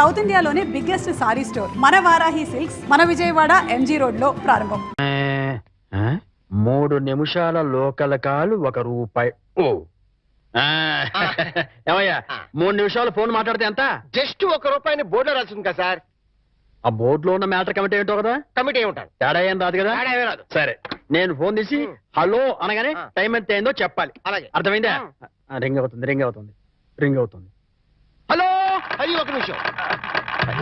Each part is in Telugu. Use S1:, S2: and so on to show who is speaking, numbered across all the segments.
S1: సౌత్ ఇండియాలోనే బిగ్గెస్ట్ సారీ స్టోర్. మన వారాహి సిల్క్స్ మన విజయవాడ ఎంజీ రోడ్లో ప్రారంభం?
S2: మూడు నిమిషాల లోకల్ కాలు ఒక రూపాయి. ఓ. ఏమయ్యా మూడు నిమిషాలు ఫోన్ మాట్లాడితే ఎంత?
S3: జస్ట్ ఒక రూపాయిని బోర్డులో రాసింది కదా సార్.
S2: ఆ బోర్డులో ఉన్న మ్యాటర్ కమిటీ ఏంటో కదా?
S3: కమిటీ ఉంటాను
S2: తేడా ఏం రాదు కదా?
S3: తేడా ఏమీ రాదు.
S2: సరే నేను ఫోన్ తీసి. హలో అనగానే. టైం ఎంత అయిందో చెప్పాలి.
S3: అలాగే.
S2: అర్థమైందా? రింగ్ అవుతుంది రింగ్ అవుతుంది రింగ్ అవుతుంది. హలో!
S3: అది ఒక నిమిషం.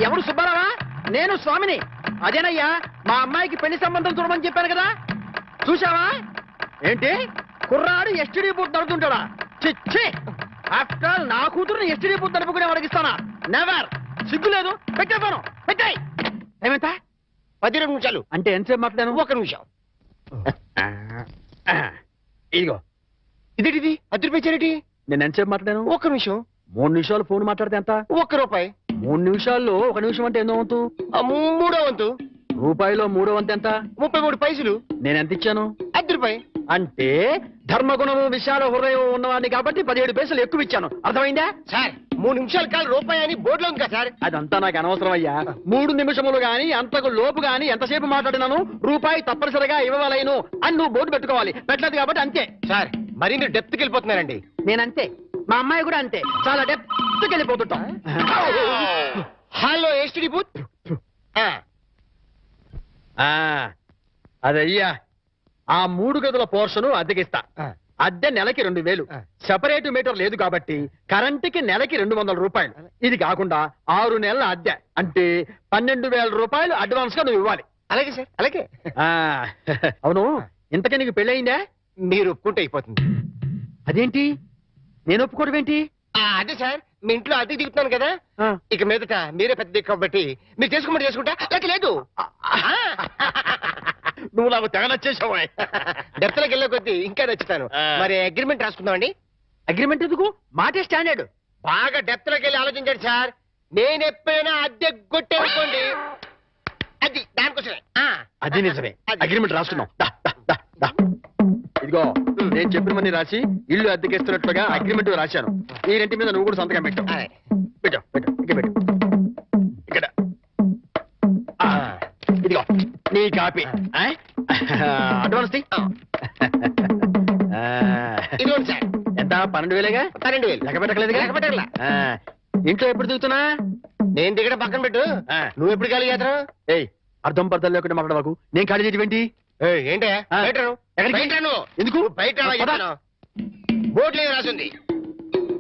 S2: ఎవరు సుబ్బారావా? నేను స్వామిని. అదేనయ్యా మా అమ్మాయికి పెళ్ళి సంబంధం చూడమని చెప్పాను కదా. చూసావా ఏంటి? కుర్రాడు ఎస్టీడీ బూత్ నడుతుంటాడా చిచ్చి ఆఫ్టర్ ఆల్ నా కూతురుని ఎస్టీడీ బూత్ నడుపుకునే వాడికిస్తానా నెవర్ సిగ్గు లేదు. పెట్టేస్తాను. పెట్టాయి! ఏమైతే?
S3: పది నిమిషాలు.
S2: అంటే ఎంతసేపు మాట్లాడాను?
S3: ఒక నిమిషం.
S2: ఇదిగో.
S3: ఇదేంటిది? అద్దె రూపాయి చారిటీ
S2: నేను ఎంతసేపు మాట్లాడాను?
S3: ఒక నిమిషం.
S2: మూడు నిమిషాలు ఫోన్ మాట్లాడితే ఎంత?
S3: ఒక్క రూపాయి.
S2: మూడు నిమిషాల్లో ఒక నిమిషం అంటే ఎన్నో వంతు?
S3: మూడో వంతు.
S2: రూపాయిలో మూడో వంతు ఎంత?
S3: ముప్పై మూడు పైసలు.
S2: నేను ఎంత ఇచ్చాను?
S3: అద్దె రూపాయి.
S2: అంటే ధర్మగుణము విశాల హృదయం ఉన్నవాడిని కాబట్టి పదిహేడు పైసలు ఎక్కువ ఇచ్చాను. అర్థమైందా?
S3: సార్ మూడు నిమిషాల కాలు రూపాయి అని బోర్డులో ఉంది కదా సార్.
S2: అదంతా నాకు అనవసరం అయ్యా. మూడు నిమిషములు గాని అంతకు లోపు గాని ఎంతసేపు మాట్లాడినాను? రూపాయి తప్పనిసరిగా ఇవ్వవలేను అని నువ్వు బోర్డు పెట్టుకోవాలి. పెట్టలేదు కాబట్టి అంతే.
S3: సార్ మరి మీరు డెప్త్కి వెళ్ళిపోతున్నారండి.
S2: నేనంతే. మా అమ్మాయి కూడా అంతే. చాలా డెప్త్కి వెళ్ళిపోతుంటాం.
S3: Hello STD booth. ఆ,
S2: ఆ, అదయ్యా ఆ మూడు గదుల పోర్షను అద్దెకిస్తా. అద్దె నెలకి రెండు వేలు. సెపరేట్ మీటర్ లేదు కాబట్టి కరెంటుకి నెలకి రెండు వందల రూపాయలు. ఇది కాకుండా ఆరు నెలల అద్దె. అంటే పన్నెండు వేల రూపాయలు అడ్వాన్స్గా నువ్వు ఇవ్వాలి.
S3: అలాగే సార్ అలాగే.
S2: ఆ. అవును ఇంతకీ నీకు పెళ్ళయిందా?
S3: మీరు ఒప్పుకుంటే అయిపోతుంది.
S2: అదేంటి? నేను ఒప్పుకోవడం ఏంటి?
S3: అదే సార్. మీ ఇంట్లో అద్దెకి దిగుతున్నాను కదా. ఇక మీదట మీరే పెద్ద దిక్కు కాబట్టి మీరు చేసుకోమని చేసుకుంటా లేక లేదు.
S2: నువ్వు నాకు తెగ నచ్చేసావు
S3: డెప్త్లోకి వెళ్ళే కొద్దీ ఇంకా నచ్చుతాను. మరి అగ్రిమెంట్ రాసుకుందామండి.
S2: అగ్రిమెంట్ ఎందుకు? మాటే స్టాండర్డ్.
S3: బాగా డెప్త్లోకి వెళ్ళి ఆలోచించండి సార్. నేను ఎప్పుడైనా అద్దె కొట్టేసుకోండి. అది దానికోసమే.
S2: అది నిజమే. అగ్రిమెంట్ రాసుకున్నాం. ఇదిగో నేను చెప్పినవన్నీ రాసి ఇల్లు అద్దెకిస్తున్నట్లుగా అగ్రిమెంట్ రాశాను. ఈ రెంటి మీద నువ్వు కూడా సంతకం పెట్టు.
S3: అలాగే.
S2: పెట్టు పెట్టు ఇక్కడ పెట్టు. ఇక్కడ. ఇదిగో నీ కాపీ? అడ్వాన్స్.
S3: ఇదిగోండి సార్.
S2: ఎంత? పన్నెండు వేలేగా?
S3: పన్నెండు వేలు.
S2: లెక్క పెట్టకలేదుగా?
S3: లెక్క పెట్టకలా.
S2: ఆ. ఇంట్లో ఎప్పుడు దిగుతున్నా
S3: నేను దిగడం పక్కన పెట్టు. నువ్వు ఎప్పుడు ఖాళీ చేస్తావు
S2: ఏయ్. అర్థం పర్థం లేకుండా మాట్లాడవాకు. నేను ఖాళీ చేయడం ఏంటి?
S3: ఏంటే. బయట.
S2: ఎందుకు?
S3: బయట ఏం రాసింది?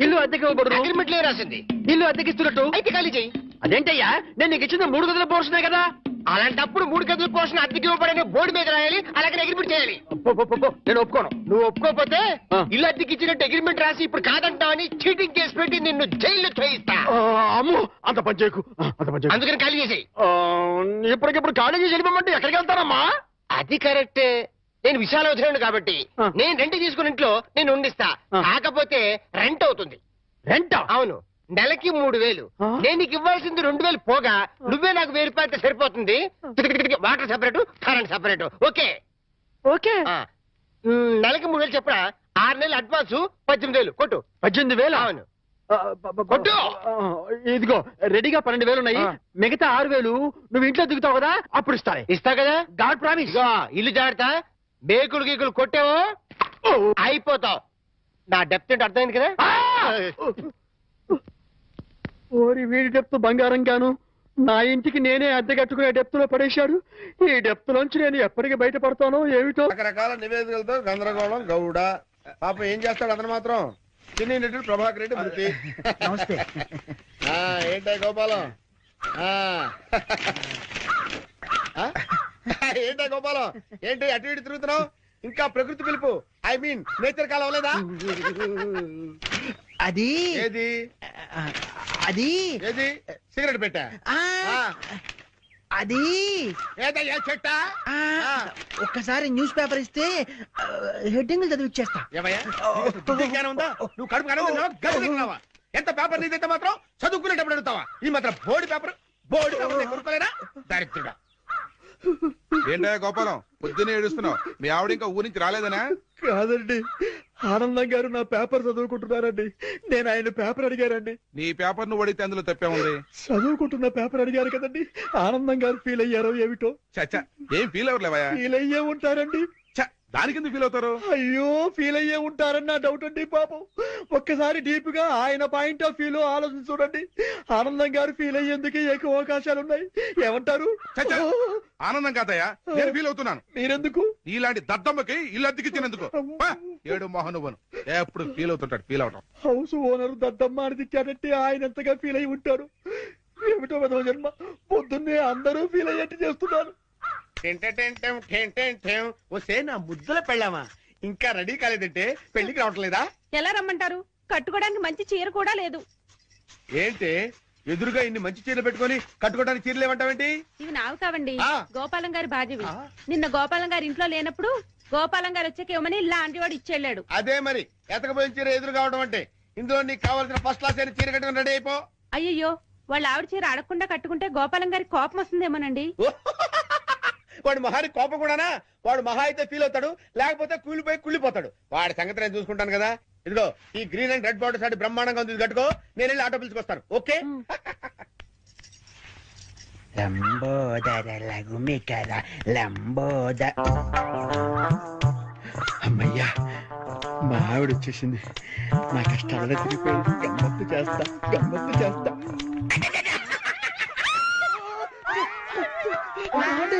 S2: ఇల్లు అద్దెకి ఇవ్వబడును
S3: అగ్రిమెంట్లో రాసింది?
S2: ఇల్లు
S3: అయితే ఖాళీ చెయ్యి
S2: అదేంటయ్యా? నేను నీకు ఇచ్చిన మూడు గదుల పోర్షనే కదా?
S3: అలాంటప్పుడు మూడు గదుల పోషణ అద్దెకి ఇవ్వబడని బోర్డు మీద రాయాలి అలాగే అగ్రిమెంట్ చేయాలి.
S2: నేను ఒప్పుకోను.
S3: నువ్వు ఒప్పుకోకపోతే. ఇల్లు అద్దెకి ఇచ్చినట్టు అగ్రిమెంట్ రాసి ఇప్పుడు కాదంటావని చీటింగ్ కేసు పెట్టి నిన్ను జైల్లో చేయిస్తా.
S2: అమ్మో అంత పని చేయకు. అంత పని
S3: అందుకని ఖాళీ చేసేయి.
S2: ఇప్పటికిప్పుడు ఖాళీ చేసి వెళ్ళిపోమంటే ఎక్కడికి వెళ్తారమ్మా?
S3: అది కరెక్టే. నేను విశాలవసరం కాబట్టి.
S2: ఆ.
S3: నేను రెంట్ తీసుకున్న ఇంట్లో నేను ఉండిస్తా.
S2: ఆ.
S3: కాకపోతే రెంట్ అవుతుంది.
S2: రెంట?
S3: అవును. నెలకి మూడు వేలు.
S2: ఆ?
S3: నేను నీకు ఇవ్వాల్సింది రెండు వేలు పోగా. నువ్వే నాకు వెయ్యి రూపాయలతో సరిపోతుంది. Water separate current separate. Okay.
S2: Okay.
S3: ఆ. మ్, నెలకి మూడు వేలు చెప్పరా? ఆరు నెలలు అడ్వాన్స్ పద్దెనిమిది వేలు. కొట్టు.
S2: పద్దెనిమిది వేలు?
S3: అవును.
S2: కొట్టు! ఇదిగో రెడీగా పన్నెండు వేలు ఉన్నాయి.
S3: ఆ.
S2: మిగతా ఆరు వేలు నువ్వు ఇంట్లో దిగుతావు కదా అప్పుడు ఇస్తానే
S3: ఇస్తా కదా?
S2: God promise.
S3: ఇదిగో ఇల్లు జాగ్రత్త. మేకులు గీకులు కొట్టావో. అయిపోతావు. నా డెప్త్ ఏంటో అర్థమైంది కదా?
S2: ఓరి వీడి డెప్త్ బంగారం గాను. నా ఇంటికి నేనే అద్దె కట్టుకునే డెప్త్లో పడేశాడు. ఈ డెప్త్ నుంచి నేను ఎప్పటికి బయటపడతానో ఏమిటో?
S4: రకరకాల నివేదికలతో గందరగోళం గౌడ. పాపం ఏం చేస్తాడు అతను మాత్రం? చిన్ని నటుడు ప్రభాకర్ రెడ్డి మృతి
S2: నమస్తే.
S4: ఆ, ఏంటాయి గోపాలం? ఏంటాయి గోపాలం? ఏంటి అటు ఇటు తిరుగుతున్నావు? ఇంకా ప్రకృతి పిలుపు ఐ మీన్ నేచర్ కాలం లేదా?
S5: అది?
S4: ఏది?
S5: అది?
S4: ఏది? సిగరెట్ పెట్టా.
S5: అది.
S4: ఏదయ్యా చెట్టా?
S5: ఆ. ఒక్కసారి న్యూస్ పేపర్ ఇస్తే హెడ్డింగ్ చదివి ఇచ్చేస్తా.
S4: ఏమయ్యా? నీకు బుద్ధి జ్ఞానం ఉందా? నువ్వు కడుపు కడుగుతున్నావా గడుపు తింటున్నావా ఎంత పేపర్ నీదైతే మాత్రం చదువుకునేటప్పుడు అడుగుతావా? ఈ మాత్రం బోర్డు పేపర్. బోర్డు పేపర్ దరిద్రుడా
S6: ఏంటయ్యా గోపాలం? పొద్దున్నే ఏడుస్తున్నావు. మీ ఆవిడ ఇంకా ఊరి నుంచి రాలేదనా?
S4: కాదండి.
S7: ఆనందం గారు నా పేపర్ చదువుకుంటున్నారండి. నేను ఆయన పేపర్ అడిగారండి.
S8: నీ పేపర్ నువ్వు అడిగితే అందులో తప్పే ఉంది?
S7: చదువుకుంటున్న పేపర్ అడిగారు కదండి. ఆనందం గారు ఫీల్ అయ్యారో ఏమిటో?
S8: చచ్చా ఏం ఫీల్ అవ్వలేవయ్యా
S7: ఫీల్ అయ్యే ఉంటారండి.
S8: దానికి ఎందుకు ఫీల్ అవుతారు?
S7: అయ్యో ఫీల్ అయ్యే ఉంటారని నా డౌట్ అండి పాపం. ఒక్కసారి డీప్గా ఆయన పాయింట్ ఆఫ్ వ్యూ లో ఆలోచన చూడండి. ఆనందం గారు ఫీల్ అయ్యేందుకు ఎక్కువ అవకాశాలు ఉన్నాయి. ఏమంటారు?
S8: చచ్చా ఆనందం కాదయ్యా నేను ఫీల్ అవుతున్నాను.
S7: మీరెందుకు?
S8: నీలాంటి దద్దమ్మకి ఇల్లు అద్దెకిచ్చినందుకు. పా, ఏడు మోహనువను ఎప్పుడు ఫీల్ అవుతుంటాడు ఫీల్ అవటం.
S7: హౌస్ ఓనర్ దద్దమ్మ అని తిట్టాడంటే ఆయన ఎంతగా ఫీల్ అయి ఉంటాడు ఏమిటో విధవ జన్మ. పొద్దున్నే అందరూ ఫీల్ అయ్యేట్టు చేస్తున్నారు.
S4: వస్తే నా ముద్దుల పెళ్ళామా? ఇంకా రెడీ కాలేదంటే పెళ్ళికి రావట్లేదా?
S9: ఎలా రమ్మంటారు? కట్టుకోవడానికి మంచి చీర కూడా లేదు.
S4: ఏంటి? ఎదురుగా ఇన్ని మంచి చీరలు పెట్టుకొని కట్టుకోవడానికి చీరలు ఏమంటావేంటి?
S9: ఇవి నావి కావండి. గోపాలం గారి బాధ్యవి. నిన్న గోపాలం గారి ఇంట్లో లేనప్పుడు గోపాలం గారు వచ్చాక ఇవ్వమని లాంటి వాడు ఇచ్చెళ్ళాడు.
S4: అదే మరి. ఎతకపోయిన చీర ఎదురు కావడం అంటే. ఇందులో నీకు కావాల్సిన ఫస్ట్ క్లాస్ అయిన చీర కట్టుకుని రెడీ అయిపో.
S9: అయ్యయ్యో వాళ్ళ ఆవిడ చీర అడగకుండా కట్టుకుంటే గోపాలం గారి కోపం వస్తుందేమోనండి?
S4: వాడు మహాని కోపం కూడానా? వాడు మహా అయితే ఫీల్ అవుతాడు లేకపోతే కూలిపోయి కుళ్ళిపోతాడు. వాడి సంగతి నేను చూసుకుంటాను కదా. ఇదిగో ఈ గ్రీన్ అండ్ రెడ్ బార్డర్ సాటి బ్రహ్మాండంగా ఉంది కట్టుకో. నేను వెళ్ళి ఆటో పిలుచుకొస్తాను ఓకే?
S9: ఉమ్.
S7: లంబోదర లఘుమికర లంబోద అమ్మయ్యా మా ఆవిడ వచ్చేసింది. నా కష్టాలలో తిరిగిపోయింది గమ్మత్తు చేస్తా గమ్మత్తు చేస్తా. ఏమండి?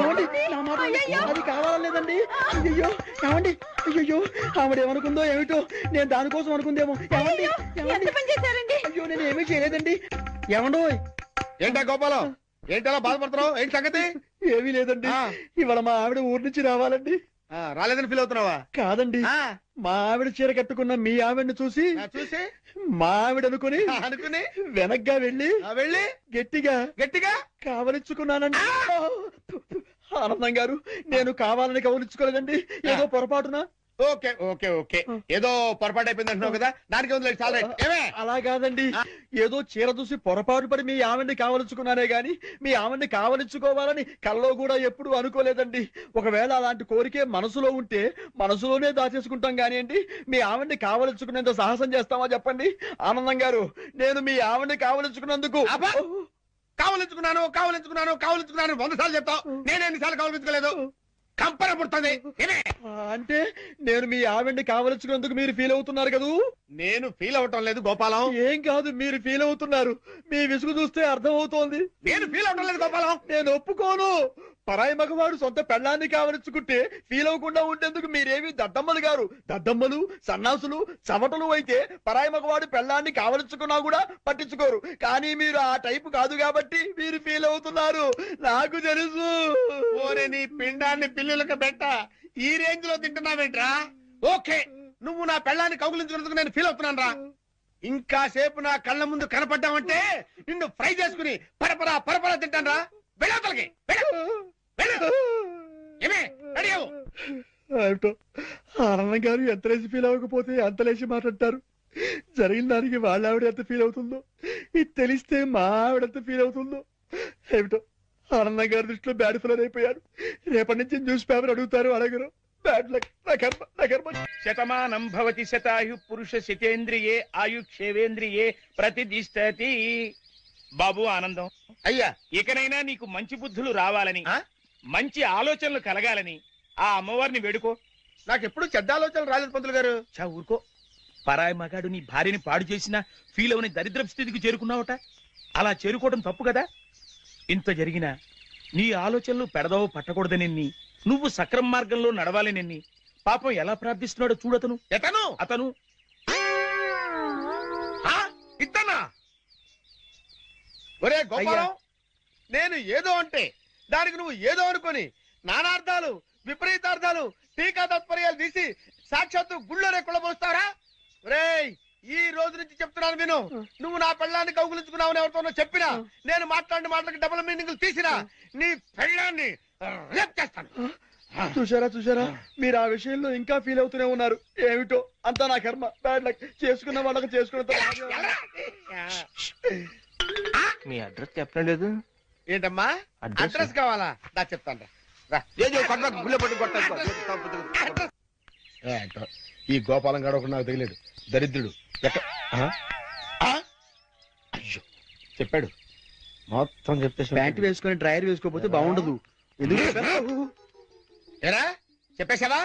S7: ఏమండి? నా మాట. అది కావాలలేదండి అయ్యో ఏమండి? అయ్యో ఆవిడ ఏమనుకుందో ఏమిటో నేను దానికోసం అనుకుందేమో. ఏమండి?
S9: ఎంత
S7: ఏమండి?
S9: పని చేశారండి?
S7: అయ్యో నేను ఏమీ చేయలేదండి. ఏమండోయ్?
S4: ఏంటా గోపాలం? ఏంటి అలా బాధపడుతున్నావు? ఏంటి సంగతి?
S7: ఏమీ లేదండి. ఇవాళ మా ఆవిడ ఊరి నుంచి రావాలండి.
S4: రాలేదని ఫీల్ అవుతున్నావా?
S7: కాదండి. మా ఆవిడ చీర కట్టుకున్న మీ ఆవిడని చూసి
S4: చూసి?
S7: మా ఆవిడ అనుకుని
S4: అనుకుని?
S7: వెనక్గా వెళ్ళి
S4: వెళ్ళి?
S7: గట్టిగా
S4: గట్టిగా?
S7: కావలించుకున్నానండి ఆనందం గారు నేను కావాలని కవలించుకోలేదండి ఏదో పొరపాటున
S4: ఓకే ఓకే ఓకే. ఏదో పొరపాటు అయిపోయింది అంటున్నావు కదా దానికి ఉంది చాలా. ఏమే?
S7: అలా కాదండి. ఏదో చీర చూసి పొరపాటు పడి మీ ఆవిడ్ని కావలించుకున్నానే గాని మీ ఆవిడ్ని కావలించుకోవాలని కల్లో కూడా ఎప్పుడు అనుకోలేదండి. ఒకవేళ అలాంటి కోరికే మనసులో ఉంటే మనసులోనే దాచేసుకుంటాం కానివ్వండి మీ ఆవిడ్ని కావలించుకునేంత సాహసం చేస్తామా చెప్పండి? ఆనందం గారు నేను మీ ఆవిడ్ని కావలించుకున్నందుకు!
S4: కావలించుకున్నాను కావలించుకున్నాను కావలించుకున్నాను. వంద సార్లు చెప్తావు. నేను ఎన్నిసార్లు కావలించుకోలేదు? కంపన పుడుతుంది.
S7: అంటే నేను మీ ఆవిడ్ని కావలించుకున్నందుకు మీరు ఫీల్ అవుతున్నారు కదూ?
S4: నేను ఫీల్ అవటం లేదు గోపాలం.
S7: ఏం కాదు మీరు ఫీల్ అవుతున్నారు. మీ విసుగు చూస్తే అర్థం అవుతోంది
S4: నేను ఫీల్ అవటం లేదు గోపాలం.
S7: నేను ఒప్పుకోను. పరాయి మగవాడు సొంత పెళ్ళాన్ని కావలించుకుంటే ఫీల్ అవ్వకుండా ఉండేందుకు మీరేమి దద్దమ్మలు గారు. దద్దమ్మలు సన్నాసులు చవటలు అయితే పరాయి మగవాడు పెళ్ళాన్ని కావలించుకున్నా కూడా పట్టించుకోరు. కానీ మీరు ఆ టైపు కాదు కాబట్టి మీరు ఫీల్ అవుతున్నారు. నాకు తెలుసు.
S4: ఓరే నీ పిండాన్ని పిల్లులకు పెట్ట. ఈ రేంజ్లో తింటున్నావేంట్రా? ఓకే నువ్వు నా పెళ్ళాన్ని కౌగులించుకున్నందుకు నేను ఫీల్ అవుతున్నాను రా ఇంకా సేపు నా కళ్ళ ముందు కనపడ్డావంటే నిన్ను ఫ్రై చేసుకుని పరపరా పరపరా తింటాను రా వెళ్ళవతలకి ఏమే రెడీ అవ్వు.
S7: ఏమిటో ఆనందం గారు ఎంత లేచి ఫీల్ అవ్వకపోతే అంత లేచి మాట్లాడతారు? జరిగిన దానికి వాళ్ళ ఆవిడ ఎంత ఫీల్ అవుతుందో? ఇది తెలిస్తే మా ఆవిడ ఎంత ఫీల్ అవుతుందో? ఏమిటో ఆనందం గారి దృష్టిలో బ్యాడ్ ఫిలర్ అయిపోయారు. రేపటి నుంచి న్యూస్ పేపర్ అడుగుతారు అడగరు. బ్యాడ్ లక్ నా కర్మ నా కర్మ
S10: శతమానం భవతి శతాయు పురుష శతేంద్రియే ఆయుక్షేవేంద్రియే ప్రతిదిష్టతి బాబు ఆనందం.
S4: అయ్యా.
S10: ఇకనైనా నీకు మంచి బుద్ధులు రావాలని? మంచి ఆలోచనలు కలగాలని ఆ అమ్మవారిని వేడుకో.
S4: నాకు ఎప్పుడు చెడ్డ ఆలోచనలు రాలేదు పంతులు గారు.
S10: చా ఊరుకో. పరాయి మగాడు నీ భార్యని పాడు చేసినా ఫీల్ అవని దరిద్ర స్థితికి చేరుకున్నావట? అలా చేరుకోవడం తప్పు కదా? ఇంత జరిగినా నీ ఆలోచనలు పెడదవ పట్టకూడదనెన్ని నువ్వు సక్రమ మార్గంలో నడవాలనెన్ని పాపం ఎలా ప్రార్థిస్తున్నాడో చూడతను
S4: ఎతను?
S10: అతను?
S4: ఇతనా? ఒరే గోపాలం నేను ఏదో అంటే దానికి నువ్వు ఏదో అనుకొని నానార్థాలు విపరీతార్థాలు టీకా తత్పర్యాలు తీసి సాక్షాత్తు గుళ్ళోనే కుళ్ళబోస్తారా ఒరేయ్ ఈ రోజు నుంచి చెప్తున్నాను విను. నువ్వు నా పెళ్ళాన్ని కౌగులించుకున్నావని ఎవరితోనో చెప్పినా నేను మాట్లాడిన మాటలకు డబుల్ మీనింగ్ తీసినా నీ పెళ్ళాన్ని రేప్ చేస్తాను.
S7: చూసారా చూసారా మీరు ఆ విషయంలో ఇంకా ఫీల్ అవుతూనే ఉన్నారు. ఏమిటో? అంతా నా కర్మ. బ్యాడ్ లక్ చేసుకున్న వాళ్ళకి చేసుకున్న
S4: మీ అడ్రస్ చెప్పడం లేదు. ఏంటమ్మా? అడ్రస్ కావాలా? దా చెప్తాను ఈ గోపాలం గడ ఒకడు నాకు తగిలేడు. దరిద్రుడు? అయ్యో. చెప్పాడు. మొత్తం చెప్పేసి
S7: ప్యాంట్ వేసుకొని డ్రైయర్ వేసుకోకపోతే బాగుండదు. ఎందుకు
S4: చెప్పేశావా?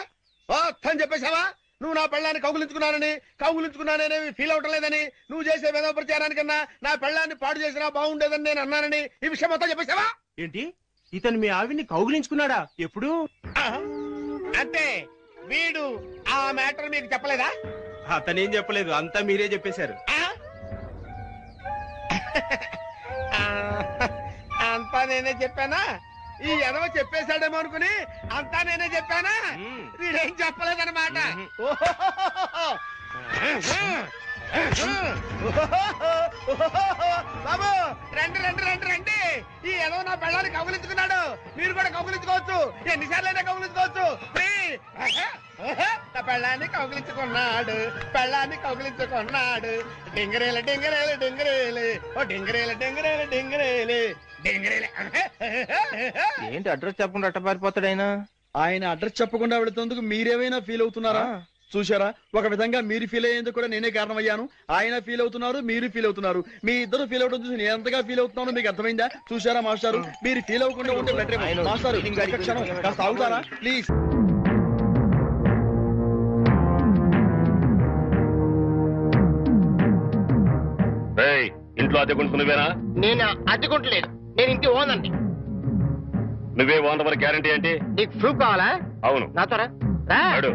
S4: మొత్తం చెప్పేశావా? నువ్వు నా పెళ్ళాన్ని కౌగులించుకున్నానని కౌగులించుకున్నానని ఫీల్ అవటం లేదని నువ్వు చేసే వేద ప్రచారానికన్నా నా పెళ్ళాన్ని పాడు చేసినా బాగుండేదని నేను అన్నానని ఈ విషయం మొత్తం చెప్పేశావా?
S11: ఏంటి? ఇతను మీ ఆవిడ్ని కౌగిలించుకున్నాడా? ఎప్పుడు?
S4: అంటే వీడు ఆ మ్యాటర్ మీకు చెప్పలేదా?
S11: అతనేం చెప్పలేదు అంతా మీరే చెప్పేశారు.
S4: అంతా నేనే చెప్పానా? ఈ ఎదవ చెప్పేశాడేమో అనుకుని అంతా నేనే చెప్పానా. వీడేం చెప్పలేదన్నమాట. బాబు రండి రండి రండి రండి. ఈ ఏదో నా పెళ్ళాన్ని కౌగులించుకున్నాడు. మీరు కూడా కౌగులించుకోవచ్చు. ఎన్నిసార్లైనా కౌగులించుకోవచ్చు. ఫ్రీ. నా పెళ్ళాన్ని కౌగులించుకున్నాడు. పెళ్ళాన్ని కౌగులించుకున్నాడు. డింగరేలు డింగరేలు డింగరేలు. ఓ డింగరేలు డింగరేలు డింగరేలు.
S11: ఏంటి అడ్రస్ చెప్పకుండా అట్ట పారిపోతాడు ఆయన?
S7: ఆయన అడ్రస్ చెప్పకుండా వెళుతున్నందుకు మీరేమైనా ఫీల్ అవుతున్నారా? చూశారా? ఒక విధంగా మీరు ఫీల్ అయ్యేందుకు కూడా నేనే కారణమయ్యాను. ఆయన ఫీల్ అవుతున్నారు మీరు ఫీల్ అవుతున్నారు. మీ ఇద్దరు ఫీల్ అవడం చూసి నేను ఎంతగా ఫీల్ అవుతున్నానో మీకు అర్థమైందా? చూశారా మాస్టారు? మీరు ఫీల్ అవ్వకుండా ఉంటే బెటర్ మాస్టారు క్షణం కాస్త ఆగుతారా? ప్లీజ్
S12: ఏయ్, ఇంట్లో అద్దెకుంటు నువ్వేనా
S2: నేను? అడ్డుకుంటలేదు నేను ఇంటి ఓనండి
S12: నువ్వే ఓనర్ గ్యారంటీ ఏంటి?
S2: నీకు ప్రూఫ్ కావాలా?
S12: అవును.
S2: నాతో రా. రా.
S12: అడు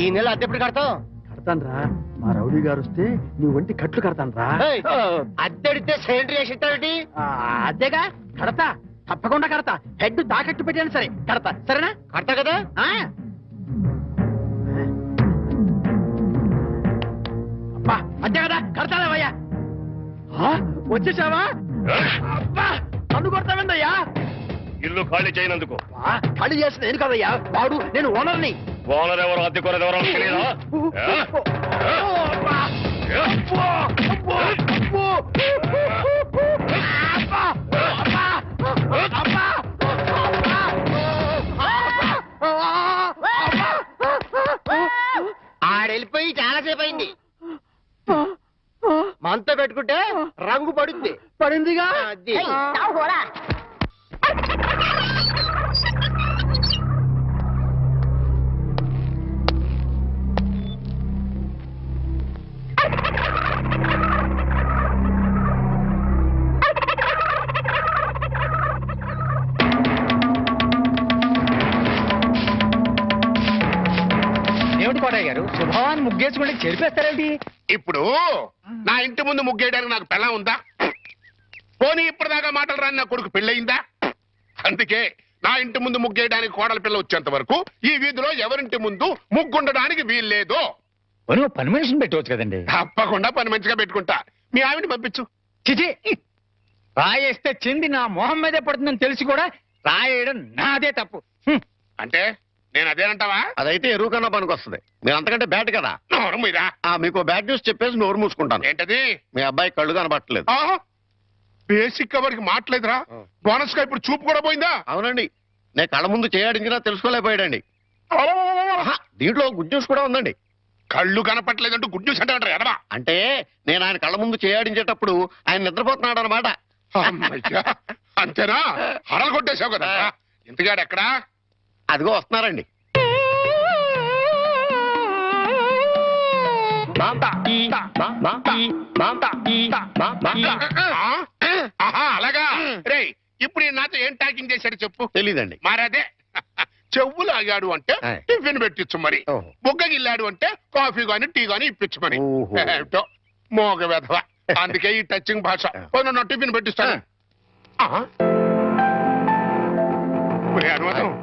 S2: ఈ నెల అద్దెప్పుడు కడతావు?
S7: కడతాన్రా. మా రౌడీ గారు వస్తే నీ ఒంటి కట్లు కడతాన్రా.
S2: ఏయ్, అద్దెడితే సిలిండర్ వేసి ఇస్తావేంటి? అద్దెగా కడతా. తప్పకుండా కడతా. హెడ్ తాకట్టు పెట్టాను సరే కడతా. సరేనా? కడతా కదా? ఆ? అద్దె కదా కడతాలేవయ్యా వచ్చేసావా అబ్బా నన్ను కొడతావేందయ్యా
S12: ఇల్లు ఖాళీ చేయనందుకు
S2: ఆ, ఖాళీ చేసిన నేను కదయ్యా వాడు నేను ఓనర్ని
S12: ఓనర్ ఎవరు అద్దెకోనర్ ఎవరో తెలియదా ఏ?
S2: అబ్బా! అబ్బో! అబ్బో! అబ్బో! అబ్బా! అబ్బా! అబ్బా! ఆడెళ్ళిపోయి చాలాసేపు అయింది మనతో పెట్టుకుంటే రంగు పడుద్ది. పడిందిగా? అది. కోటయ్య గారు. శుభాన్ని ముగ్గేసుకుంటే చెరిపేస్తారేంటి?
S8: ఇప్పుడు నా ఇంటి ముందు ముగ్గేయడానికి నాకు పెళ్ళం ఉందా? పోనీ ఇప్పటిదాకా మాటలు రాని నా కొడుకు పెళ్ళయిందా? అందుకే నా ఇంటి ముందు ముగ్గేయడానికి కోడల పిల్ల వచ్చేంత వరకు ఈ వీధిలో ఎవరింటి ముందు ముగ్గుండడానికి వీల్లేదు.
S2: పని మనిషిని పెట్టవచ్చు కదండి.
S8: తప్పకుండా పని మంచిగా పెట్టుకుంటా. మీ ఆవిడ పంపించు.
S2: చిచి రాయేస్తే చెంది నా మొహం మీదే పడుతుందని తెలిసి కూడా రాయేయడం నాదే తప్పు. హ్మ్.
S8: అంటే? నేను అదేనంటావా
S12: అదైతే ఎరువు కన్నా పనికి వస్తుంది మీరు అంతకంటే బ్యాట్ కదా.
S8: నోరు మీరా
S12: ఆ మీకు బ్యాడ్ న్యూస్ చెప్పేసి నోరు మూసుకుంటాను.
S8: ఏంటది?
S12: మీ అబ్బాయి కళ్ళు కనబట్టలేదు.
S8: బేసిక్ కవర్కి మాట్లేదురా బోనస్గా ఇప్పుడు చూపు కూడా పోయిందా?
S12: అవునండి. నేను కళ్ళ ముందు చేయాడించినా తెలుసుకోలేకపోయాడండి. దీంట్లో గుడ్ న్యూస్ కూడా ఉందండి.
S8: కళ్ళు కనపట్లేదంటూ గుడ్ న్యూస్ అంటే ఎడమా
S12: అంటే నేను ఆయన కళ్ళ ముందు చేయాడించేటప్పుడు ఆయన నిద్రపోతున్నాడు అనమాట.
S8: అంతేనా? హరలు కొట్టేశావు కదా. ఇంతగాడు ఎక్కడా
S12: అదిగో వస్తున్నారండి.
S8: అలాగా. రే ఇప్పుడు నాతో ఏం టాకింగ్ చేశాడు చెప్పు.
S12: తెలీదండి.
S8: మరదే. చెవులు ఆగాడు అంటే. టిఫిన్ పెట్టించు మరి. బుగ్గగిల్లాడు అంటే కాఫీ గాని టీ గాని ఇప్పించు మరి.
S12: ఓహో.
S8: ఏమిటో? మోగ వెధవ. అందుకే ఈ టచింగ్ భాష. టిఫిన్ పెట్టిస్తాను. ఒరే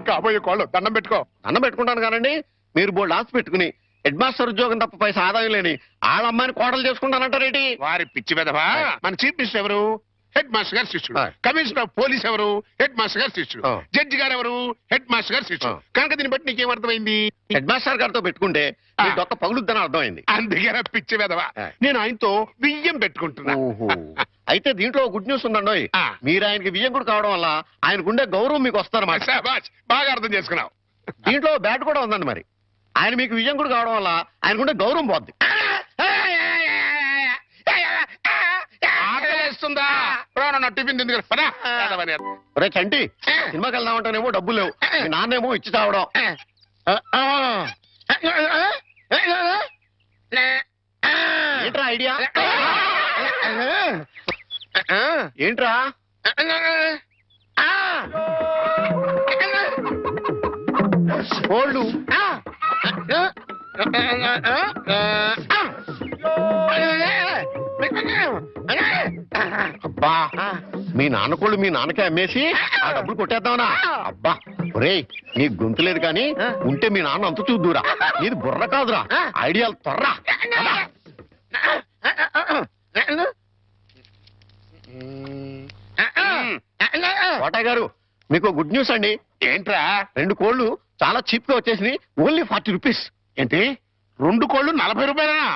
S8: కాబోయే కోళ్ళు దండం పెట్టుకో.
S12: అన్నం పెట్టుకుంటాను కానండి. మీరు బోల్డ్ ఆస్తి పెట్టుకుని హెడ్ మాస్టర్ ఉద్యోగం తప్ప పైసా ఆదాయం లేని వాళ్ళ అమ్మాయిని కోడలు చేసుకుంటానంటారేంటి?
S8: వారి పిచ్చి వెధవా? మన చీఫ్ మినిస్టర్ ఎవరు? హెడ్ మాస్టర్ గారు శిష్యుడు. కమిషనర్ ఆఫ్ పోలీస్ ఎవరు? హెడ్ మాస్టర్ గారు శిష్యుడు.
S12: ఆ.
S8: జడ్జి గారు ఎవరు? హెడ్ మాస్టర్ గారు శిష్యుడు.
S12: ఆ.
S8: కనుక దీన్ని బట్టి నీకేం అర్థమైంది?
S12: హెడ్ మాస్టర్ గారితో పెట్టుకుంటే మీ
S8: ఆ.
S12: డొక్క పగులుద్దని అర్థమైంది.
S8: అందుకే పిచ్చి
S12: ఆయ్.
S8: నేను ఆయనతో బియ్యం పెట్టుకుంటున్నా.
S12: ఓహో. అయితే దీంట్లో గుడ్ న్యూస్ ఉందండి
S8: ఆ.
S12: మీరు ఆయనకి విజయంకుడు కావడం వల్ల ఆయనకుండే గౌరవం మీకు వస్తారన్నమాట
S8: శాబాష్ బాగా అర్థం చేసుకున్నావు.
S12: దీంట్లో బ్యాట్ కూడా ఉందండి మరి. ఆయన మీకు విజయంకుడు కావడం వల్ల ఆయనకుండే గౌరవం పోద్ది.
S8: రాను నా టిఫిన్ తింది కదా పదా.
S12: రే చంటి సినిమాకి వెళ్దామంటేనేమో డబ్బులు లేవు. నాన్నేమో ఇచ్చి తావడం ఏంట్రా ఐడియా? ఏంట్రా? కోళ్ళు అబ్బా మీ నాన్న కోళ్ళు మీ నాన్నకే అమ్మేసి ఆ డబ్బులు కొట్టేద్దామనా? అబ్బా ఒరేయ్ నీ గొంతు లేదు కానీ ఉంటే మీ నాన్న అంత చూద్దురా నీది బుర్ర కాదురా. ఐడియాలు త్వర్రా. కోటయ్య గారు మీకు గుడ్ న్యూస్ అండి.
S8: ఏంట్రా
S12: రెండు కోళ్ళు చాలా చీప్గా వచ్చేసినాయి. Only forty rupees.
S8: ఏంటి? రెండు కోళ్ళు నలభై రూపాయలనా?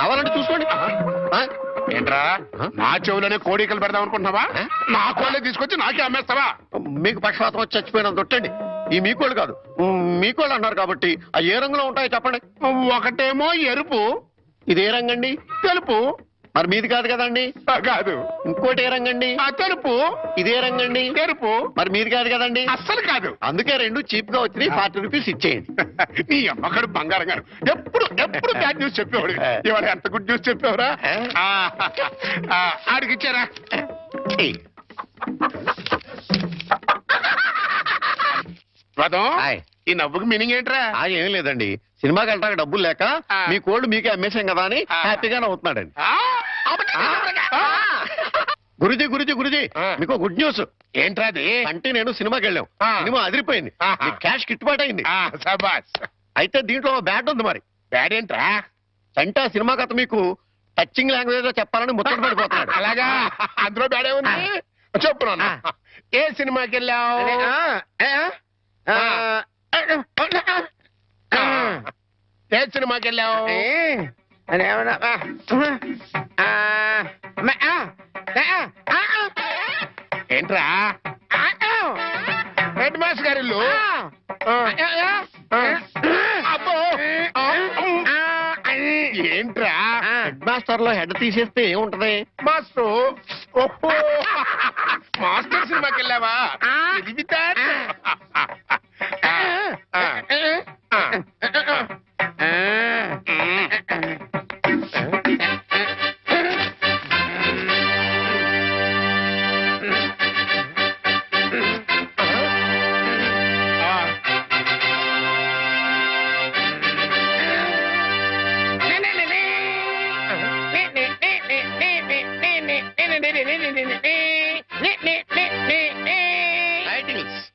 S12: కావాలంటే చూసుకోండి.
S8: ఏంట్రా? నా చెవులోనే కోడికలు పెడదాం అనుకుంటున్నావా? నా కోళ్ళే తీసుకొచ్చి నాకే అమ్మేస్తావా?
S12: మీకు పక్షపాతం వచ్చి చచ్చిపోయినంత తొట్టండి ఈ మీ కోళ్ళు కాదు. మీ కోళ్ళు అన్నారు కాబట్టి ఆ ఏ రంగులో ఉంటాయో చెప్పండి.
S8: ఒకటేమో ఎరుపు.
S12: ఇది ఏ రంగండి?
S8: తెలుపు.
S12: మరి మీది కాదు కదండి?
S8: కాదు.
S12: ఇంకోటి ఏ రంగండి?
S8: ఆ తెలుపు.
S12: ఇదే రంగండి.
S8: ఎరుపు
S12: మరి మీది కాదు కదండి?
S8: అస్సలు కాదు.
S12: అందుకే రెండు చీప్గా వచ్చినాయి ఫార్టీ రూపీస్ ఇచ్చేయండి.
S8: నీ అమ్మగారు బంగారం గారు. ఎప్పుడు ఎప్పుడు బ్యాడ్ న్యూస్ చెప్పేవాడు? ఇవాళ ఎంత గుడ్ న్యూస్ చెప్పేవరా? ఆడికి ఇచ్చారా
S12: ఏయ్,
S8: రథం
S12: హాయ్.
S8: ఈ నవ్వుకి మీనింగ్ ఏంట్రా?
S12: ఆ ఏం లేదండి. సినిమాకి వెళ్ళడానికి డబ్బులు లేక
S8: ఆ.
S12: మీ కోళ్ళు మీకే అమ్మేశాం కదా అని
S8: ఆ.
S12: హ్యాపీగా నవ్వుతున్నాడండి.
S8: ఆ, అబ్బా,
S12: ఆ. గురుజీ గురుజీ గురుజీ.
S8: ఆ.
S12: మీకు గుడ్ న్యూస్
S8: ఏంట్రా అది?
S12: అంటే నేను సినిమాకి వెళ్ళాం.
S8: ఆ.
S12: సినిమా అదిరిపోయింది.
S8: ఆహా.
S12: మీకు క్యాష్ గిట్టుబాటు అయింది
S8: ఆ,
S12: అయితే దీంట్లో బ్యాట్ ఉంది మరి.
S8: బ్యాడ్ ఏంట్రా?
S12: అంటే ఆ సినిమా కథ మీకు టచింగ్ లాంగ్వేజ్లో చెప్పాలని ముచ్చట పడిపోతున్నాడు.
S8: అలాగా? అందులో బ్యాడే ఉంది. చెప్పు నాన్న. ఏ సినిమాకి వెళ్ళావు? ఏ సినిమాకి వెళ్ళావు ఏంట్రా? హెడ్ మాస్టర్ గారి ఇల్లు? ఆ. అబ్బో. ఏంట్రా?
S12: హెడ్ మాస్టర్లో హెడ్ తీసేస్తే ఏముంటది?
S8: మాస్టర్. మాస్టర్ సినిమాకి వెళ్ళావా
S12: titles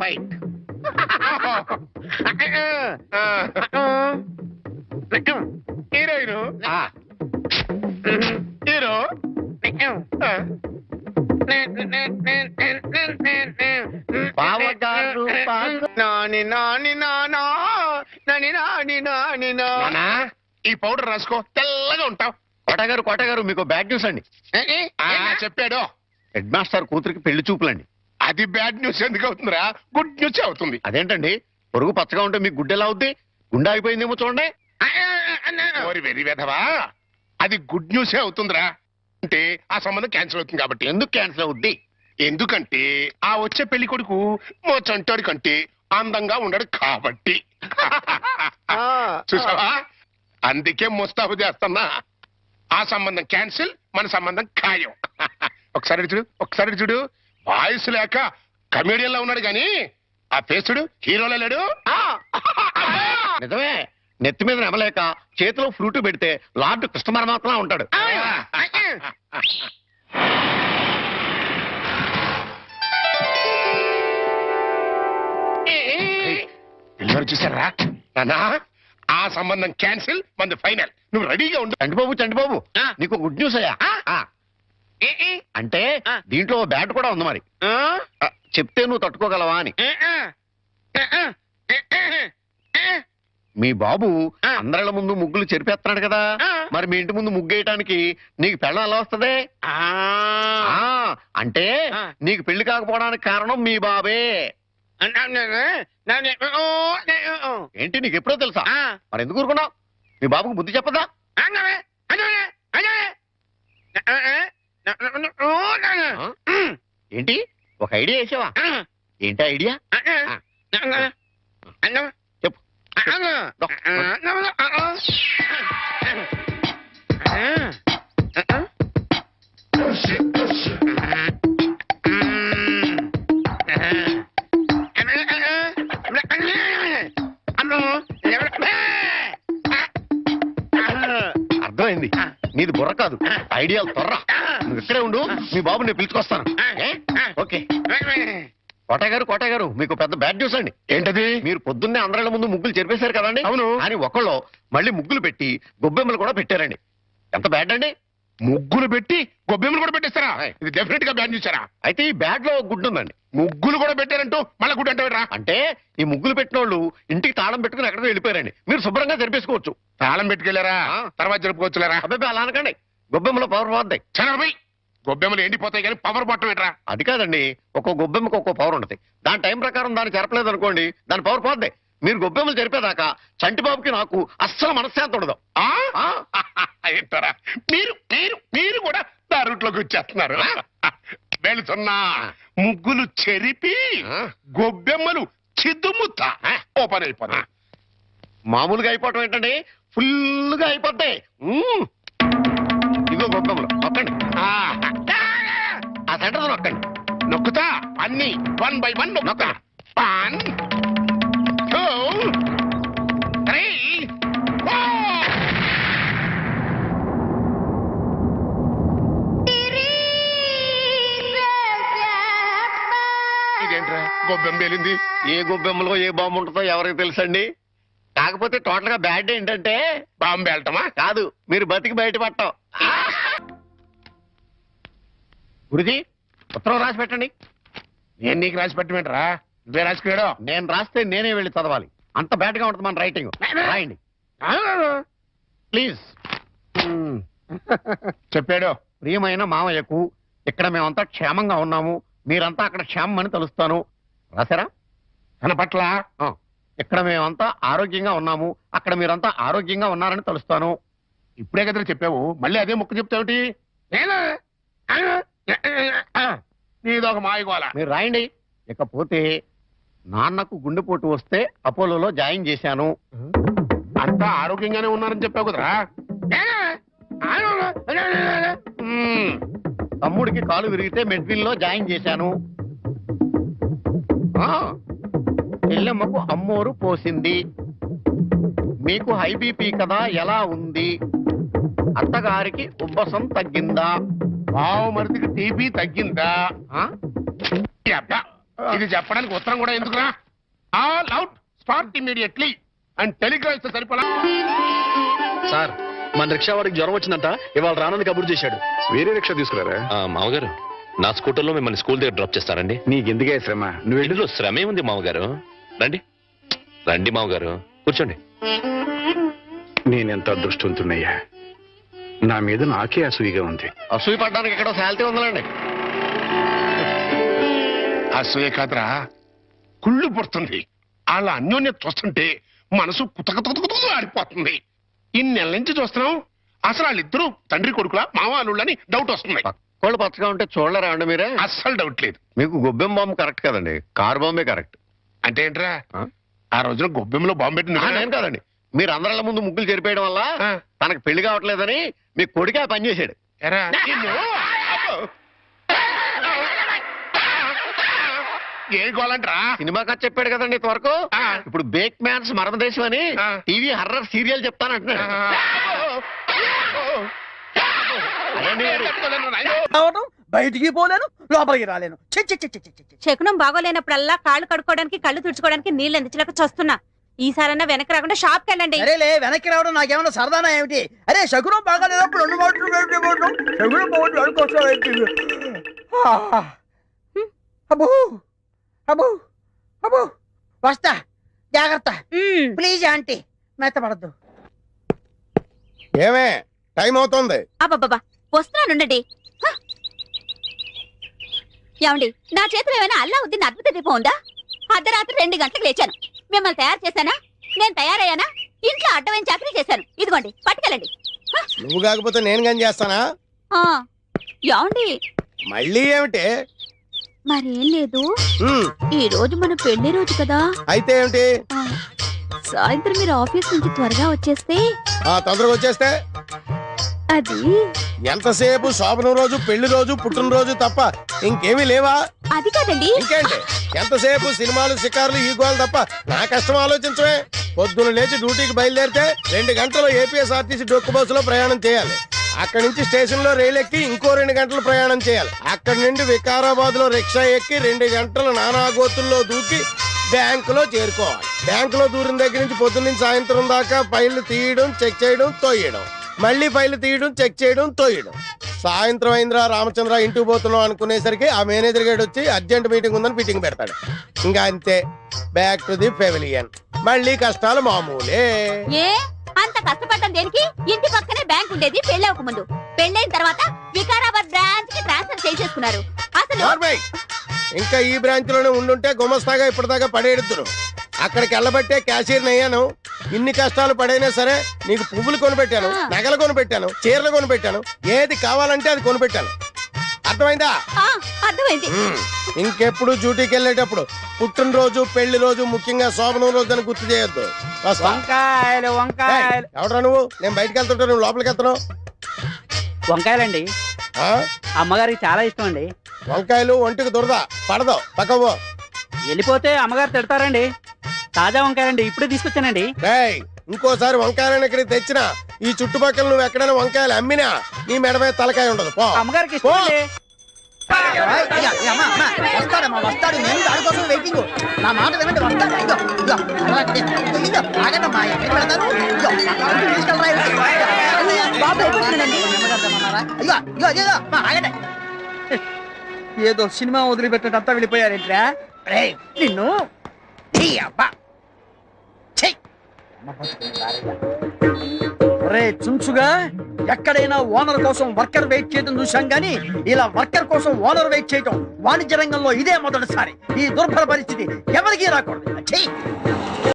S12: fight
S8: heroine hero
S4: Nani Nani Nani? నా
S8: నానా? ఈ పౌడర్ రాసుకో తెల్లగా ఉంటావు.
S12: కోటగారు కోటగారు మీకు బ్యాడ్ న్యూస్ అండి.
S8: చెప్పాడు.
S12: హెడ్ మాస్టర్ కూతురికి పెళ్ళి చూపులండి.
S8: అది బ్యాడ్ న్యూస్ ఎందుకు అవుతుందిరా? గుడ్ న్యూస్ అవుతుంది.
S12: అదేంటండి? పొరుగు పచ్చగా ఉంటే మీకు గుడ్డ ఎలా అవుద్ది? గుండె ఆగిపోయిందేమో చూడండి.
S8: ఓరి వెరీ వెధవా. అది గుడ్ న్యూసే అవుతుందిరా? అంటే ఆ సంబంధం క్యాన్సిల్ అవుతుంది కాబట్టి.
S12: ఎందుకు క్యాన్సిల్ అవుద్ది?
S8: ఎందుకంటే ఆ వచ్చే పెళ్ళి కొడుకు మా చంటాడి కంటే అందంగా ఉండడు కాబట్టి. చూసావా? అందుకే ముస్తాబు చేస్తున్నా. ఆ సంబంధం క్యాన్సిల్ మన సంబంధం ఖాయం. ఒకసారి చూడు ఒకసారి చూడు. వాయిస్ లేక కమేడియన్ లా ఉన్నాడు గాని ఆ ఫేస్ చూడు హీరోలో లేడు.
S12: నిజమే. నెత్తి మీద నెమలేక చేతిలో ఫ్రూట్ పెడితే లార్డ్ కృష్ణ పరమాత్మ ఉంటాడు
S8: పిల్లలు చూసారా నానా ఆ సంబంధం క్యాన్సిల్ మంది ఫైనల్. నువ్వు రెడీగా ఉండు.
S12: చంటిబాబు చంటిబాబు నీకు గుడ్ న్యూస్ అయ్యా. ఆ. అంటే దీంట్లో బ్యాట్ కూడా ఉంది మరి. ఆ, చెప్తే నువ్వు తట్టుకోగలవా అని. మీ బాబు
S8: ఆ.
S12: అందరిళ్ళ ముందు ముగ్గులు చెరిపేస్తున్నాడు కదా.
S8: ఆ.
S12: మరి మీ ఇంటి ముందు ముగ్గు వేయటానికి నీకు పెళ్ళం ఎలా వస్తది?
S8: ఆ.
S12: ఆ అంటే
S8: ఆ.
S12: నీకు పెళ్ళి కాకపోవడానికి కారణం మీ బాబే. ఏంటి నీకు ఎప్పుడో తెలుసా?
S8: ఆ.
S12: మరి ఎందుకు ఊరుకున్నావు? మీ బాబుకు బుద్ధి చెప్పదా? ఏంటి? ఒక ఐడియా వేసావా? ఏంటి ఐడియా? చెప్పు. నీది బుర్ర కాదు. ఐడియాలు తొర్ర నువ్వు ఇక్కడే ఉండు మీ బాబు నేను పిలుచుకొస్తాను? ఓకే. కోటయ్య గారు కోటయ్య గారు మీకు పెద్ద బ్యాడ్ న్యూస్ అండి.
S8: ఏంటది?
S12: మీరు పొద్దున్నే అందరిళ్ళ ముందు ముగ్గులు చెరిపేశారు కదండి?
S8: అవును.
S12: అని ఒకళ్ళు మళ్ళీ ముగ్గులు పెట్టి గొబ్బెమ్మలు కూడా పెట్టారండి. ఎంత బ్యాడ్ అండి?
S8: ముగ్గులు పెట్టి గొబ్బెమ్మలు కూడా పెట్టేస్తారా. ఇది డెఫినెట్గా బ్యాన్ చేశారా?
S12: అయితే ఈ బ్యాడ్లో ఒక గుడ్డు ఉందండి.
S8: ముగ్గులు కూడా పెట్టారంటూ మళ్ళా గుడ్డు అంటే
S12: అంటే ఈ ముగ్గులు పెట్టిన వాళ్ళు ఇంటికి తాళం పెట్టుకుని ఎక్కడికో వెళ్ళిపోయారండి. మీరు శుభ్రంగా జరిపేసుకోవచ్చు.
S8: తాళం పెట్టుకెళ్ళారా. తర్వాత జరుపుకోవచ్చులేరా?
S12: అబ్బాయి అలా అనకండి. గొబ్బెమ్మలో పవర్ పోద్దాయి
S8: చనరబై గొబ్బెమ్మలు ఎండిపోతాయి కానీ పవర్ బట్టం ఏంట్రా?
S12: అది కాదండి ఒక్కో గొబ్బెమ్మకి ఒక్కో పవర్ ఉంటుంది. దాని టైం ప్రకారం దాన్ని చెరపలేదు అనుకోండి దాని పవర్ పోద్ది. మీరు గొబ్బెమ్మలు జరిపేదాకా చంటిబాబుకి నాకు అస్సలు మనశ్శాంతి ఉండదు.
S8: ఆ? ఏంటారా మీరు మీరు మీరు కూడా నా రూట్లోకి వచ్చేస్తున్నారు వెళుతున్నా. ముగ్గులు చెరిపి
S12: ఆ?
S8: గొబ్బెమ్మలు చిద్దుముత్త ఓపెన్ అయిపోతా
S12: మామూలుగా అయిపోవటం ఏంటండి? ఫుల్గా అయిపోతాయి మ్మ్. ఇదిగో గొబ్బెమ్మలు. నొక్కండి. ఆ. సెంటర్ నొక్కండి.
S8: నొక్కుతా? అన్ని వన్ బై వన్ నొక్కుతా. వన్ ఇదేంట్రా పేలింది.
S12: ఏ గొబ్బెమ్మలో ఏ బాంబు ఉంటుందో ఎవరికి తెలుసండి? కాకపోతే టోటల్గా బ్యాడ్ ఏంటంటే
S8: బాంబు వెళ్ళటమా
S12: కాదు. మీరు బతికి బయటపడటం. గురుజీ ఉత్తరం రాసి పెట్టండి.
S8: నేను నీకు రాసి పెట్టమంటారా? నువ్వే రాసిపోయాడు
S12: నేను రాస్తే నేనే వెళ్ళి చదవాలి. అంత బ్యాడ్గా ఉంటుంది మన రైటింగ్ రాయండి. Please hmm.
S8: చెప్పాడు.
S12: ప్రియమైన మామయ్యకు ఇక్కడ మేమంతా క్షేమంగా ఉన్నాము. మీరంతా అక్కడ క్షేమం అని తలుస్తాను. రాశారా?
S8: తన పట్ల.
S12: ఇక్కడ మేమంతా ఆరోగ్యంగా ఉన్నాము. అక్కడ మీరంతా ఆరోగ్యంగా ఉన్నారని తలుస్తాను.
S8: ఇప్పుడే కదా చెప్పావు. మళ్ళీ అదే ముక్క చెప్తావుటి నీదొక మాయగోల
S12: మీరు రాయండి. ఇకపోతే నాన్నకు గుండెపోటు వస్తే అపోలోలో జాయిన్ చేశాను.
S8: అంతా ఆరోగ్యంగానే ఉన్నారని చెప్పావు కదరా? మ్మ్.
S12: తమ్ముడికి కాలు విరిగితే మెడ్విల్ జాయిన్ చేశాను. ఆ, చెల్లెమ్మకు అమ్మోరు పోసింది. మీకు హై బీపీ కదా ఎలా ఉంది? అత్తగారికి ఉబ్బసం తగ్గిందా?
S8: బావు మరిదికి టీబీ తగ్గిందా?
S12: ఆ?
S8: ఇది చెప్పడానికి ఉత్తరం కూడా ఎందుకురా? All out start immediately and telegram ఇస్తే సరిపోలా?
S7: సార్ మన రిక్షా వాడికి జ్వరం వచ్చిందంట ఇవాళ రానని కబురు చేశాడు.
S13: వేరే రిక్షా తీసుకురారా?
S14: మామగారు. నా స్కూటర్లో మిమ్మల్ని స్కూల్ దగ్గర డ్రాప్ చేస్తారండి.
S13: నీకెందుకే శ్రమ? నువ్వు
S14: ఇందులో శ్రమే ఉంది మామగారు. రండి. రండి మామగారు. కూర్చోండి.
S13: నేనెంత అదృష్టవంతున్నయ్యా నా మీద నాకే అసూయిగా ఉంది.
S12: అసూయ పడ్డానికి ఎక్కడో శాలిటీ ఉందండి
S8: అసూయ కాదురా. కుళ్ళు పుడుతుంది. వాళ్ళ అన్యోన్యత చూస్తుంటే మనసు కుతకుతకుతకుతూ ఆడిపోతుంది ఇన్ని నెలల నుంచి చూస్తున్నాం అసలు వాళ్ళిద్దరూ తండ్రి కొడుకులా మామ అల్లుళ్ళని డౌట్ వస్తుంది
S12: కోళ్ళు పచ్చగా ఉంటే చూడలేరా అండి మీరే?
S8: అస్సలు డౌట్ లేదు.
S12: మీకు గొబ్బెం బాంబు కరెక్ట్ కదండి. కార్ బాంబే కరెక్ట్
S8: అంటే ఏంట్రా?
S12: ఆ?
S8: రోజున గొబ్బెంలో బాంబు పెట్టి
S12: ఆ,
S8: నువ్వే-
S12: నేను కాదండి. మీరు అందరిళ్ళ ముందు ముగ్గులు చెరిపేయడం వల్ల. తనకు పెళ్ళి కావట్లేదని మీ కొడుకే పని చేశాడు.
S8: ఎరా, నిన్ను- అబ్బో. ఏ గోలంట్రా
S12: సినిమా కథ చెప్పాడు కదండి ఇంతవరకు. ఇప్పుడు బేక్ మ్యాన్స్ మరమదేశం అని. టీవీ హర్రర్ సీరియల్ చెప్తానంటున్నాడు.
S7: రావటం? బయటికి పోలేను లోపలికి రాలేను. చి, చి, చి, చి, చి, చి.
S9: శకునం బాగోలేనప్పుడల్లా కాళ్ళు కడుక్కోవడానికి కళ్ళు తుడుచుకోవడానికి నీళ్ళు అందించలేక చస్తున్నా. ఈసారన్నా వెనక్కి రాకుండా షాప్కి వెళ్ళండి.
S7: అరేలే వెనక్కి రావడం నాకేమన్నా సరదానా ఏమిటి? అరే శకునం బాగాలేనప్పుడు రెండు మాటలు? శకునం. అబ్బో
S15: అబ్బో అబ్బో. వస్తా జాగ్రత్త. ప్లీజ్ ఆంటీ మెత్తపడద్దు.
S16: ఏమే టైం అవుతోంది.
S9: అబ్బబ్బబ్బా. వస్తున్నానుండండి. హ! ఏమండి నా చేతిలో ఏమైనా అల్లా ఉద్దిన అద్భుత దీపం ఉందా? అర్ధరాత్రి రెండు గంటలకు లేచాను. మిమ్మల్ని తయారు చేశానా? నేను తయారయ్యానా? ఇంట్లో అడ్డమైన చాకరీ చేశాను. ఇదిగోండి పట్టుకెళ్ళండి.
S16: నువ్వు కాకపోతే నేను కానీ చేస్తానా?
S9: ఏమండి?
S16: మళ్ళీ ఏమిటి?
S9: మరేం లేదు. ఈ రోజు మన పెళ్ళి రోజు కదా.
S16: అయితే ఏమిటి?
S9: సాయంత్రం మీరు ఆఫీస్ నుంచి త్వరగా వచ్చేస్తే
S16: ఆ తొందరగా వచ్చేస్తే
S9: అది?
S16: ఎంతసేపు శోభనం రోజు పెళ్ళి రోజు పుట్టినరోజు తప్ప ఇంకేమీ లేవా?
S9: అది కాదండి.
S16: ఇంకేంటి? ఎంతసేపు సినిమాలు షికారులు ఈ గోలు తప్ప నా కష్టం ఆలోచించవే. పొద్దున లేచి డ్యూటీకి బయలుదేరితే రెండు గంటలు ఏపీఎస్ఆర్టీసీ డొక్కు బస్సులో ప్రయాణం చేయాలి. అక్కడి నుంచి స్టేషన్లో రైలు ఎక్కి ఇంకో రెండు గంటలు ప్రయాణం చేయాలి. అక్కడి నుండి వికారాబాద్లో రిక్షా ఎక్కి రెండు గంటలు నానాగోతుల్లో దూకి బ్యాంకులో చేరుకోవాలి. బ్యాంకులో దూరిన దగ్గర నుంచి పొద్దున్న నుంచి సాయంత్రం దాకా ఫైళ్ళు తీయడం చెక్ చేయడం తోయడం. మళ్ళీ ఫైల్ తీయడం చెక్ చేయడం తోయడం. సాయంత్రం అయిందిరా రామచంద్ర ఇంటికి పోతున్నాం అనుకునేసరికి ఆ మేనేజర్ గేట్ వచ్చి అర్జెంట్ మీటింగ్ ఉందని మీటింగ్ పెడతాడు. ఇంకా అంతే. Back to the pavilion. మళ్ళీ కష్టాలు మామూలే.
S9: అంత కష్టపడ్డం దేనికి? ఇంటి పక్కనే బ్యాంక్ ఉండేది పెళ్ళవక ముందు. పెళ్ళైన తర్వాత వికారాబాద్ బ్రాంచ్కి ట్రాన్స్ఫర్ చేసేసుకున్నారు. అసలు
S16: ఇంకా ఈ బ్రాంచ్లోనే ఉండుంటే గుమస్తాగా ఇప్పటిదాకా పడేడుతురు అక్కడికి వెళ్ళబట్టే క్యాషియర్ అయ్యాను ఇన్ని కష్టాలు పడైనా సరే నీకు పువ్వులు కొనిపెట్టాను. నగలు కొనిపెట్టాను చీరలు కొనిపెట్టాను ఏది కావాలంటే అది కొనిపెట్టాను. అర్థమైందా?
S9: ఆ, అర్థమైంది.
S16: ఇంకెప్పుడు డ్యూటీకి వెళ్ళేటప్పుడు పుట్టినరోజు పెళ్ళి రోజు ముఖ్యంగా శోభనం రోజు అని గుర్తు చేయొద్దు. వస్తా.
S15: వంకాయలు
S16: ఏయ్,
S15: వంకాయలు
S16: ఎవడ్రా నువ్వు? నేను బయటకు వెళ్తుంటే నువ్వు లోపలికి వెళ్తున్నావు?
S15: వంకాయలండి.
S16: ఆ?
S15: అమ్మగారికి చాలా ఇష్టం అండి.
S16: వంకాయలు ఒంటికి దురద. పడదు. పక్కవో
S15: వెళ్ళిపోతే అమ్మగారు తిడతారండి. తాజా వంకాయలండి. ఇప్పుడే తీసుకొచ్చానండి.
S16: రేయ్ ఇంకోసారి వంకాయలను ఇక్కడికి తెచ్చినా ఈ చుట్టుపక్కల నువ్వు ఎక్కడైనా వంకాయలు అమ్మినా నీ మెడ మీద తలకాయ ఉండదు. పో.
S15: అమ్మగారికి
S16: పో.
S15: ఇష్టం అండి వస్తాడమ్మా వస్తాడు నేను దానికోసం వెయిటింగ్ నా మాట వినండి వస్తాడు ఇదో ఇదో అలాగే. ఇదో ఆగండమ్మా ఎక్కడికి వెళ్తారు ఇదో తీసుకెళ్ళరా బాబు అయిపోతున్నాడండి ఇదో ఇదో ఇదో అమ్మా, ఆగండి. ఏదో సినిమా వదిలిపెట్టడంతా వెళ్ళిపోయారేంట్రా? రే నిన్ను. ఈ అబ్బా. చెయ్ ఒరే చుంచుగా ఎక్కడైనా ఓనర్ కోసం వర్కర్ వెయిట్ చేయడం చూశాం గానీ ఇలా వర్కర్ కోసం ఓనర్ వెయిట్ చేయటం వాణిజ్య రంగంలో ఇదే మొదటిసారి. ఈ దుర్భర పరిస్థితి ఎవరికీ రాకూడదు. చెయ్యి